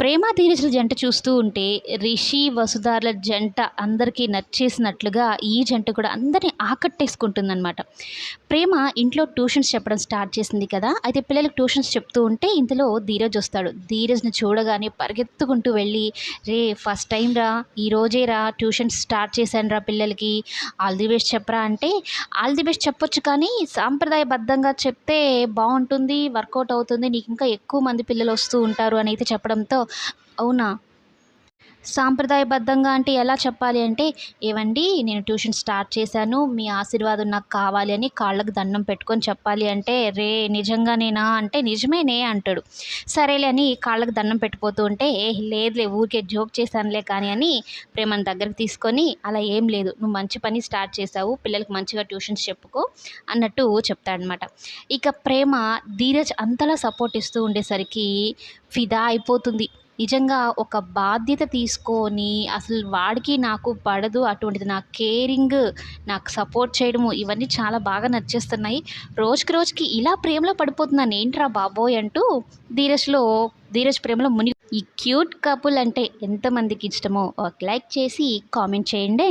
ప్రేమ ధీరజుల జంట చూస్తూ ఉంటే రిషి వసుధార్ల జంట అందరికీ నచ్చేసినట్లుగా ఈ జంట కూడా అందరినీ ఆకట్టేసుకుంటుందన్నమాట. ప్రేమ ఇంట్లో ట్యూషన్స్ చెప్పడం స్టార్ట్ చేసింది కదా అయితే పిల్లలకు ట్యూషన్స్ చెప్తూ ఉంటే ఇంతలో ధీరజ్ వస్తాడు. ధీరజ్ని చూడగానే పరిగెత్తుకుంటూ వెళ్ళి రే ఫస్ట్ టైం రా ఈ రోజే రా ట్యూషన్స్ స్టార్ట్ చేశాను రా పిల్లలకి. ఆల్ ది బెస్ట్ చెప్పరా అంటే ఆల్ ది బెస్ట్ చెప్పొచ్చు కానీ సాంప్రదాయబద్ధంగా చెప్తే బాగుంటుంది వర్కౌట్ అవుతుంది నీకు ఇంకా ఎక్కువ మంది పిల్లలు వస్తూ ఉంటారు అని అయితే చెప్పడంతో అవునా? సాంప్రదాయబద్ధంగా అంటే ఎలా చెప్పాలి అంటే ఏవండి నేను ట్యూషన్ స్టార్ట్ చేశాను మీ ఆశీర్వాదం నాకు కావాలి అని కాళ్ళకు దండం పెట్టుకొని చెప్పాలి అంటే రే నిజంగానేనా? అంటే నిజమేనే అంటాడు. సరేలే అని కాళ్ళకు దండం పెట్టిపోతూ ఉంటే ఏ లేదులే ఊరికే జోక్ చేశానులే కానీ అని ప్రేమను దగ్గరికి తీసుకొని అలా ఏం లేదు నువ్వు మంచి పని స్టార్ట్ చేసావు పిల్లలకు మంచిగా ట్యూషన్స్ చెప్పుకో అన్నట్టు చెప్తాడనమాట. ఇక ప్రేమ ధీరజ్ అంతలా సపోర్ట్ ఇస్తూ ఉండేసరికి ఫిదా అయిపోతుంది. నిజంగా ఒక బాధ్యత తీసుకొని అసలు వాడికి నాకు పడదు అటువంటిది నా కేరింగ్ నాకు సపోర్ట్ చేయడము ఇవన్నీ చాలా బాగా నచ్చేస్తున్నాయి. రోజుకి రోజుకి ఇలా ప్రేమలో పడిపోతున్నాను. ఏంట్రా బాబోయ్ అంటూ ధీరజ్లో ధీరజ్ ప్రేమలో ముని ఈ క్యూట్ కపుల్ అంటే ఎంతమందికి ఇష్టమో ఒక లైక్ చేసి కామెంట్ చేయండి.